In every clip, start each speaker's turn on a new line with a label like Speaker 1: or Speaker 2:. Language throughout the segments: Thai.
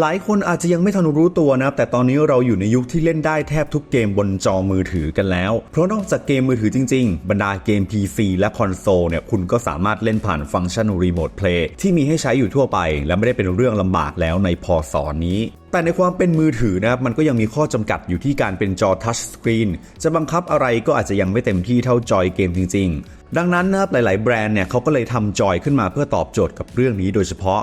Speaker 1: หลายคนอาจจะยังไม่ทันรู้ตัวนะครับแต่ตอนนี้เราอยู่ในยุคที่เล่นได้แทบทุกเกมบนจอมือถือกันแล้ว เพราะนอกจากเกมมือถือจริง ๆ บรรดาเกม PC และคอนโซลเนี่ยคุณก็สามารถเล่นผ่านฟังก์ชันรีโมทเพลย์ที่มีให้ใช้อยู่ทั่วไป และไม่ได้เป็นเรื่องลำบากแล้วในพอสอนนี้แต่ในความเป็นมือถือนะครับมันก็ยังมีข้อจำกัดอยู่ที่การเป็นจอทัชสกรีนจะบังคับอะไรก็อาจจะยังไม่เต็มที่เท่าจอยเกมจริง ๆ ดังนั้นนะครับหลาย ๆ แบรนด์เนี่ยเขาก็เลยทำจอยขึ้นมาเพื่อตอบโจทย์กับเรื่องนี้โดยเฉพาะ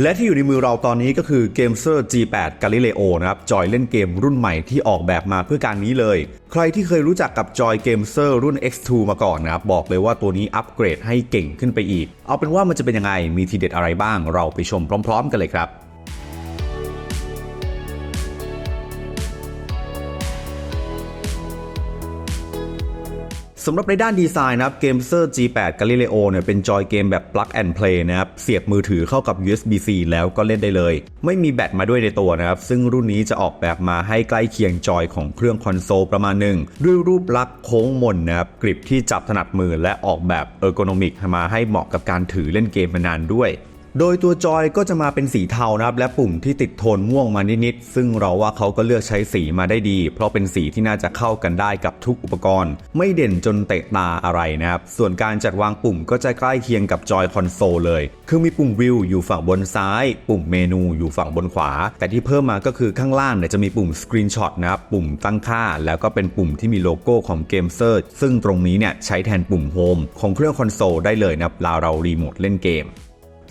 Speaker 1: และที่อยู่ในมือเราตอนนี้ก็คือเกมเซอร์ G8 Galileo นะครับ จอยเล่นเกมรุ่นใหม่ที่ออกแบบมาเพื่อการนี้เลย ใครที่เคยรู้จักกับจอยเกมเซอร์รุ่น X2 มาก่อนนะครับ บอกเลยว่าตัวนี้อัปเกรดให้เก่งขึ้นไปอีก เอาเป็นว่ามันจะเป็นยังไงมีทีเด็ดอะไรบ้าง เราไปชมพร้อม ๆ กันเลยครับ สำหรับในด้านดีไซน์นะครับ Gamer G8 Galileo เนี่ยเป็นจอยเกมแบบ plug and play นะครับเสียบมือถือเข้ากับ USB-C แล้วก็เล่นได้เลย ไม่มีแบตมาด้วยในตัวนะครับ ซึ่งรุ่นนี้จะออกแบบมาให้ใกล้เคียงจอยของเครื่องคอนโซลประมาณหนึ่ง ด้วยรูปลักษณ์โค้งมนนะครับกริปที่จับถนัดมือและออกแบบเออร์โกนอมิกมาให้เหมาะกับการถือเล่นเกมนานด้วย โดยตัวจอยก็จะมาเป็นสีเทานะครับ และปุ่มที่ติดโทนม่วงมานิดๆซึ่งเราว่าเขาก็เลือกใช้สีมาได้ดี เพราะเป็นสีที่น่าจะเข้ากันได้กับทุกอุปกรณ์ ไม่เด่นจนเตะตาอะไรนะครับ ส่วนการจัดวางปุ่มก็จะใกล้เคียงกับจอยคอนโซลเลย คือมีปุ่มวิวอยู่ฝั่งบนซ้าย ปุ่มเมนูอยู่ฝั่งบนขวา แต่ที่เพิ่มมาก็คือข้างล่างเนี่ยจะมีปุ่มสกรีนช็อตนะครับปุ่มตั้งค่า แล้วก็เป็นปุ่มที่มีโลโก้ของเกมเซอร์ซึ่งตรงนี้เนี่ยใช้แทนปุ่มโฮมของเครื่องคอนโซลได้เลยนะครับเวลาเรารีโมทเล่นเกม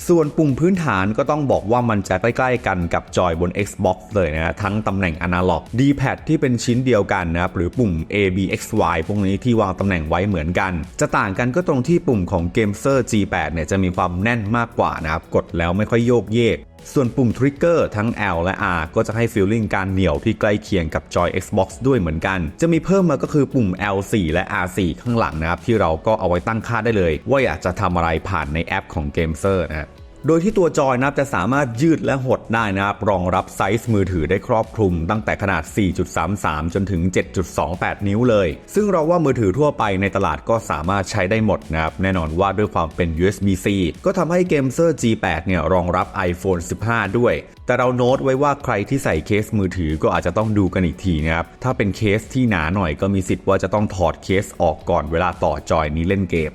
Speaker 1: ส่วนปุ่มพื้นฐานก็ต้องบอกว่ามันจะใกล้ๆกันกับจอยบน Xbox เลยนะทั้งตำแหน่งอนาล็อก D-pad ที่เป็นชิ้นเดียวกันนะครับหรือปุ่ม A B X Y พวกนี้ที่วางตำแหน่งไว้เหมือนกัน จะต่างกันก็ตรงที่ปุ่มของ Gamer G8 เนี่ยจะมีความแน่นมากกว่านะครับกดแล้วไม่ค่อยโยกเยก ส่วนปุ่มทริกเกอร์ทั้ง L และ R ก็จะให้ฟีลลิ่งการเหนี่ยวที่ใกล้เคียงกับจอย Xbox ด้วยเหมือนกัน จะมีเพิ่มมาก็คือปุ่ม L4 และ R4 ข้างหลังนะครับ ที่เราก็เอาไว้ตั้งค่าได้เลย ว่าอยากจะทำอะไรผ่านในแอปของ Gamer นะ โดยที่ตัวจอยนะครับจะสามารถยืดและหดได้นะครับ รองรับไซส์มือถือได้ครอบคลุมตั้งแต่ขนาด 4.33 จนถึง 7.28 นิ้วเลย ซึ่งเราว่ามือถือทั่วไปในตลาดก็สามารถใช้ได้หมดนะครับ แน่นอนว่าด้วยความเป็น USB-C ก็ทำให้ Gamer G8 เนี่ยรองรับ iPhone 15 ด้วย แต่เราโน้ตไว้ว่าใครที่ใส่เคสมือถือก็อาจจะต้องดูกันอีกทีนะครับ ถ้าเป็นเคสที่หนาหน่อยก็มีสิทธิ์ว่าจะต้องถอดเคสออกก่อนเวลาต่อจอยนี้เล่นเกม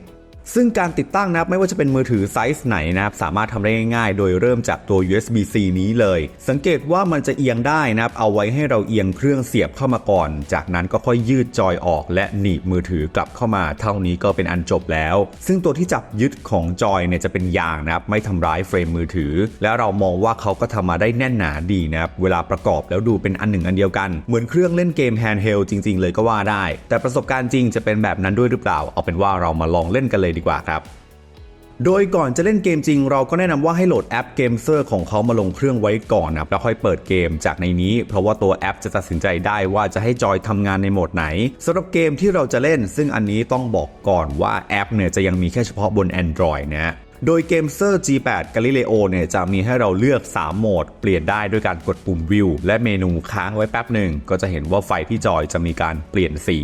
Speaker 1: ซึ่งการติดตั้งนะครับไม่ว่าจะเป็นมือถือไซส์ไหนนะครับสามารถทำได้ง่ายๆ โดยเริ่มจากตัว USB-C นี้เลย สังเกตว่ามันจะเอียงได้นะครับเอาไว้ให้เราเอียงเครื่องเสียบเข้ามาก่อน จากนั้นก็ค่อยยืดจอยออก และหนีบมือถือกลับเข้ามา เท่านี้ก็เป็นอันจบแล้ว ซึ่งตัวที่จับยึดของจอยเนี่ยจะเป็นยางนะครับไม่ทำร้ายเฟรมมือถือ และเรามองว่าเขาก็ทำมาได้แน่นหนาดีนะครับเวลาประกอบแล้วดูเป็นอันหนึ่งอันเดียวกัน เหมือนเครื่องเล่นเกมแฮนด์เฮลจริง ๆ เลยก็ว่าได้ แต่ประสบการณ์จริงจะเป็นแบบนั้นด้วยหรือเปล่า เอาเป็นว่าเรามาลองเล่นกันเลยดีกว่าครับ โดยก่อนจะเล่นเกมจริง เราก็แนะนำว่าให้โหลดแอปเกมเซอร์ของเขามาลงเครื่องไว้ก่อนนะครับแล้วค่อยเปิดเกมจากในนี้ เพราะว่าตัวแอปจะตัดสินใจได้ว่าจะให้จอยทำงานในโหมดไหนสำหรับเกมที่เราจะเล่น ซึ่งอันนี้ต้องบอกก่อนว่าแอปเนี่ยจะยังมีแค่เฉพาะบน Android นะโดยเกมเซอร์ G8 Galileo เนี่ยจะมีให้เราเลือก 3 โหมด เปลี่ยนได้ด้วยการกดปุ่มวิวและเมนูค้างไว้แป๊บหนึ่ง ก็จะเห็นว่าไฟที่จอยจะมีการเปลี่ยนสี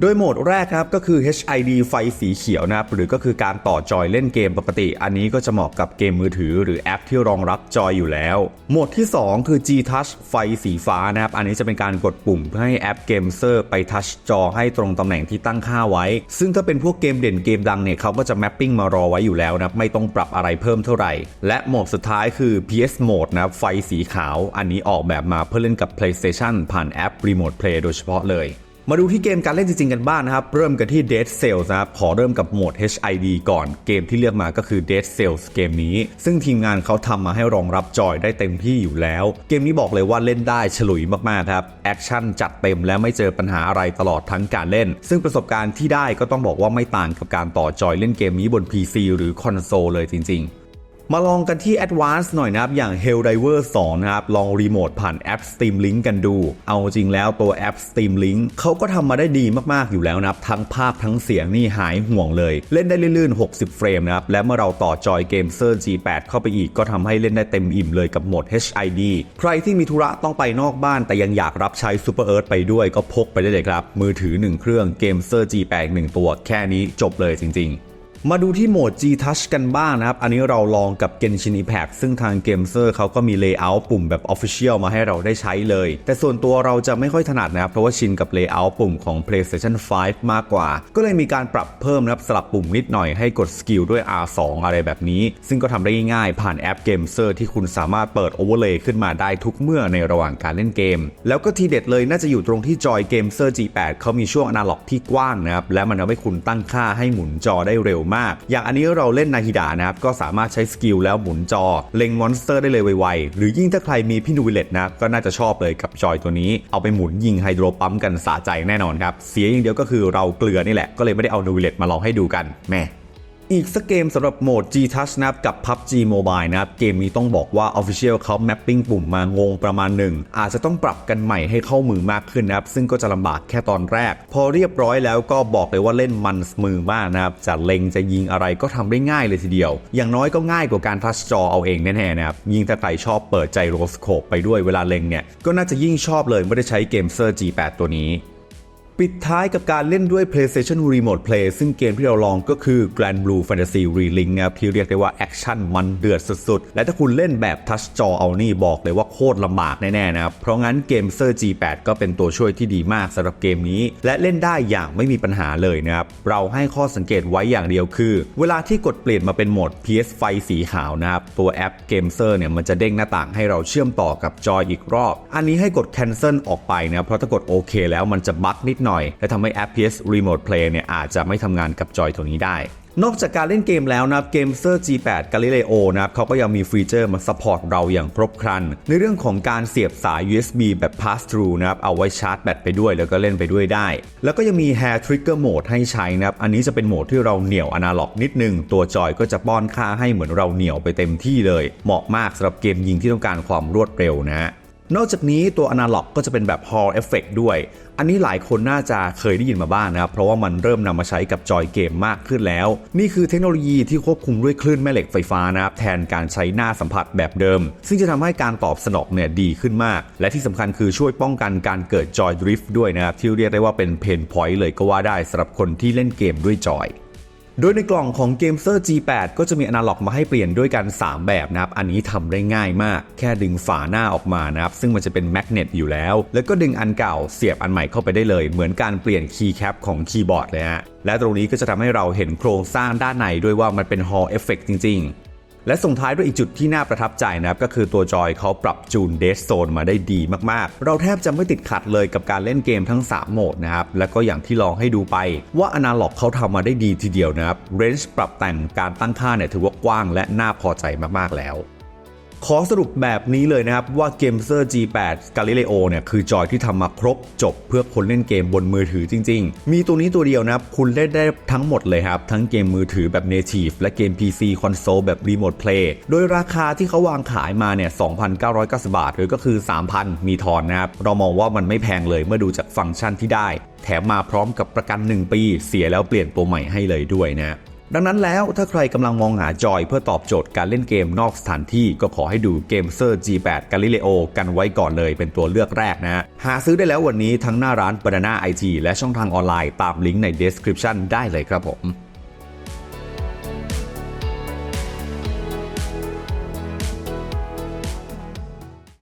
Speaker 1: โดยโหมดแรกครับก็คือ HID ไฟสีเขียวนะครับหรือก็คือการต่อจอยเล่นเกมปกติ อันนี้ก็จะเหมาะกับเกมมือถือ หรือแอปที่รองรับจอยอยู่แล้ว โหมดที่ 2 คือ G Touch ไฟสีฟ้านะครับอันนี้จะเป็นการกดปุ่มเพื่อให้แอปเกมเซอร์ไปทัชจอให้ตรงตำแหน่งที่ตั้งค่าไว้ ซึ่งถ้าเป็นพวกเกมเด่นเกมดังเนี่ยเขาก็จะแมปปิ้งมารอไว้อยู่แล้วนะไม่ต้องปรับอะไรเพิ่มเท่าไหร่ และโหมดสุดท้ายคือ PS Mode นะครับไฟสีขาว อันนี้ออกแบบมาเพื่อเล่นกับ PlayStation ผ่านแอป Remote Play โดยเฉพาะเลย มาดูที่เกมการเล่นจริงๆกันบ้างนะครับ เริ่มกันที่ Dead Cells นะครับ ขอเริ่มกับโหมด HID ก่อนเกมที่เลือกมาก็คือ Dead Cells เกมนี้ ซึ่งทีมงานเขาทำมาให้รองรับจอยได้เต็มที่อยู่แล้ว เกมนี้บอกเลยว่าเล่นได้ฉลุยมากๆครับแอคชั่นจัดเต็มและไม่เจอปัญหาอะไรตลอดทั้งการเล่น ซึ่งประสบการณ์ที่ได้ก็ต้องบอกว่าไม่ต่างกับการต่อจอยเล่นเกมนี้บน PC หรือคอนโซลเลยจริงๆ มาลองกันที่ Advanced หน่อยนะครับ อย่าง Helldiver 2 นะครับ ลองรีโมทผ่านแอป Steam Link กันดู เอาจริงแล้วตัวแอป Steam Link เขาก็ทำมาได้ดีมาก ๆ อยู่แล้วนะครับ ทั้งภาพทั้งเสียงนี่หายห่วงเลย เล่นได้ลื่นๆ 60 เฟรมนะครับ และเมื่อเราต่อจอยเกมเซอร์ G8 เข้าไปอีกก็ทำให้เล่นได้เต็มอิ่มเลยกับโหมด HID ใครที่มีธุระต้องไปนอกบ้าน แต่ยังอยากรับใช้ Super Earth ไปด้วยก็พกไปได้เลยครับ มือถือ 1 เครื่อง เกมเซอร์ G8 1 ตัว แค่นี้จบเลยจริง ๆ มาดูที่โหมด G Touch กันบ้างนะครับ อันนี้เราลองกับ Genshin Impact ซึ่งทางเกมเซอร์เขาก็มี Layout ปุ่มแบบ Official มาให้เราได้ใช้เลย แต่ส่วนตัวเราจะไม่ค่อยถนัดนะครับ เพราะว่าชินกับ Layout ปุ่มของ PlayStation 5 มากกว่า ก็เลยมีการปรับเพิ่มนะครับสลับปุ่มนิดหน่อยให้กดสกิลด้วย R2 อะไรแบบนี้ ซึ่งก็ทำได้ง่ายๆ ผ่านแอปเกมเซอร์ที่คุณสามารถเปิด Overlay ขึ้นมาได้ทุกเมื่อในระหว่างการเล่นเกม แล้วก็ทีเด็ดเลยน่าจะอยู่ตรงที่จอยเกมเซอร์ G8 เขามีช่วงอนาล็อกที่กว้างนะครับและมันทำให้คุณตั้งค่าให้หมุนจอได้เร็วมากอย่างอันนี้เราเล่นนาฮิดานะครับก็สามารถใช้สกิลแล้วหมุนจอ เล็งมอนสเตอร์ได้เลยไวๆ หรือยิ่งถ้าใครมีพี่นูวิเลตนะครับก็น่าจะชอบเลยกับจอยตัวนี้ เอาไปหมุนยิงไฮโดรปั๊มกันสะใจแน่นอนครับ เสียอย่างเดียวก็คือเราเกลือนี่แหละก็เลยไม่ได้เอานูวิเลตมาลองให้ดูกันแม่ อีกสักเกมสำหรับโหมด G Touch นะครับกับ PUBG Mobile นะครับ เกมนี้ต้องบอกว่า Official เขา mapping ปุ่มมางงประมาณหนึ่ง อาจจะต้องปรับกันใหม่ให้เข้ามือมากขึ้นนะครับ ซึ่งก็จะลำบากแค่ตอนแรก พอเรียบร้อยแล้วก็บอกเลยว่าเล่นมันมือมากนะครับ จะเล็งจะยิงอะไรก็ทำได้ง่ายเลยทีเดียว อย่างน้อยก็ง่ายกว่าการทัชจอเอาเองแน่ๆนะครับยิ่งถ้าใครชอบเปิดใจโรสโคปไปด้วยเวลาเล็งเนี่ยก็น่าจะยิ่งชอบเลยเมื่อได้ใช้เกมเซอร์ G8 ตัวนี้ ปิดท้ายกับการเล่นด้วย PlayStation Remote Play ซึ่งเกมที่เราลองก็คือ Grand Blue Fantasy Relink นะครับที่เรียกได้ว่าแอคชั่นมันเดือดสุดๆ และถ้าคุณเล่นแบบทัชจอเอานี่บอกเลยว่าโคตรลำบากแน่ๆนะครับ เพราะงั้นเกมเซอร์ G8 ก็เป็นตัวช่วยที่ดีมากสำหรับเกมนี้ และเล่นได้อย่างไม่มีปัญหาเลยนะครับ เราให้ข้อสังเกตไว้อย่างเดียวคือ เวลาที่กดเปลี่ยนมาเป็นโหมด PS ไฟสีขาวนะครับตัวแอปเกมเซอร์เนี่ยมันจะเด้งหน้าต่างให้เราเชื่อมต่อกับจอยอีกรอบ อันนี้ให้กด cancel ออกไปนะครับเพราะถ้ากดโอเคแล้วมันจะบั๊กนิดหน่อย และทำให้แอป PS Remote Play เนี่ยอาจจะไม่ทำงานกับจอยตัวนี้ได้นอกจากการเล่นเกมแล้วนะครับ เกมเซอร์ G8 Galileo นะครับเขาก็ยังมีฟีเจอร์มาซัพพอร์ตเราอย่างครบครัน ในเรื่องของการเสียบสาย USB แบบ pass through นะครับเอาไว้ชาร์จแบตไปด้วยแล้วก็เล่นไปด้วยได้ แล้วก็ยังมี Hair Trigger Mode ให้ใช้นะครับ อันนี้จะเป็นโหมดที่เราเหนี่ยวอนาล็อกนิดนึง ตัวจอยก็จะป้อนค่าให้เหมือนเราเหนี่ยวไปเต็มที่เลย เหมาะมากสำหรับเกมยิงที่ต้องการความรวดเร็วนะฮะ นอกจากนี้ตัวอนาล็อกก็จะเป็นแบบ Hall Effect ด้วย อันนี้หลายคนน่าจะเคยได้ยินมาบ้างนะครับ เพราะว่ามันเริ่มนำมาใช้กับจอยเกมมากขึ้นแล้ว นี่คือเทคโนโลยีที่ควบคุมด้วยคลื่นแม่เหล็กไฟฟ้านะครับ แทนการใช้หน้าสัมผัสแบบเดิม ซึ่งจะทำให้การตอบสนองเนี่ยดีขึ้นมาก และที่สำคัญคือช่วยป้องกันการเกิดจอยดริฟต์ด้วยนะครับ ที่เรียกได้ว่าเป็นเพนพอยต์เลยก็ว่าได้สำหรับคนที่เล่นเกมด้วยจอย โดยในกล่องของ Gameser G8 ก็จะมีอนาล็อกมาให้เปลี่ยนด้วยกัน 3 แบบนะครับ อันนี้ทำได้ง่ายมาก แค่ดึงฝาหน้าออกมานะครับ ซึ่งมันจะเป็นแมกเนตอยู่แล้ว แล้วก็ดึงอันเก่าเสียบอันใหม่เข้าไปได้เลย เหมือนการเปลี่ยนคีย์แคปของคีย์บอร์ดเลยฮะและตรงนี้ก็จะทำให้เราเห็นโครงสร้างด้านในด้วยว่ามันเป็น Hall Effect จริงๆ และส่งท้ายด้วยอีกจุดที่น่าประทับใจนะครับ ก็คือตัวจอยเขาปรับจูนเดสโซนมาได้ดีมากๆ เราแทบจะไม่ติดขัดเลยกับการเล่นเกมทั้ง 3 โหมดนะครับ และก็อย่างที่ลองให้ดูไปว่าอนาล็อกเขาทำมาได้ดีทีเดียวนะครับเรนจ์ปรับแต่งการตั้งค่าเนี่ยถือว่ากว้างและน่าพอใจมากๆแล้ว ขอสรุปแบบนี้เลยนะครับว่า g a m e r G8 Galileo เนี่ยคือจอยที่ทำมาครบจบเพื่อคนเล่นเกมบนมือถือจริง ๆ มีตัวนี้ตัวเดียวนะครับ คุณเล่นได้ทั้งหมดเลยครับ ทั้งเกมมือถือแบบ Native และเกม PC Console แบบ Remote Play โดยราคาที่เขาวางขายมาเนี่ย 2,990 บาท หรือก็คือ 3,000 มีทอนนะครับ เรามองว่ามันไม่แพงเลยเมื่อดูจากฟังก์ชันที่ได้ แถมมาพร้อมกับประกัน 1 ปี เสียแล้วเปลี่ยนตัวใหม่ให้เลยด้วยนะ ดังนั้นแล้วถ้าใครกำลังมองหาจอยเพื่อตอบโจทย์การเล่นเกมนอกสถานที่ก็ขอให้ดูเกมเซอร์ G8 Galileo กันไว้ก่อนเลยเป็นตัวเลือกแรกนะ หาซื้อได้แล้ววันนี้ทั้งหน้าร้าน Banana IT และช่องทางออนไลน์ตามลิงก์ใน description ได้เลยครับผม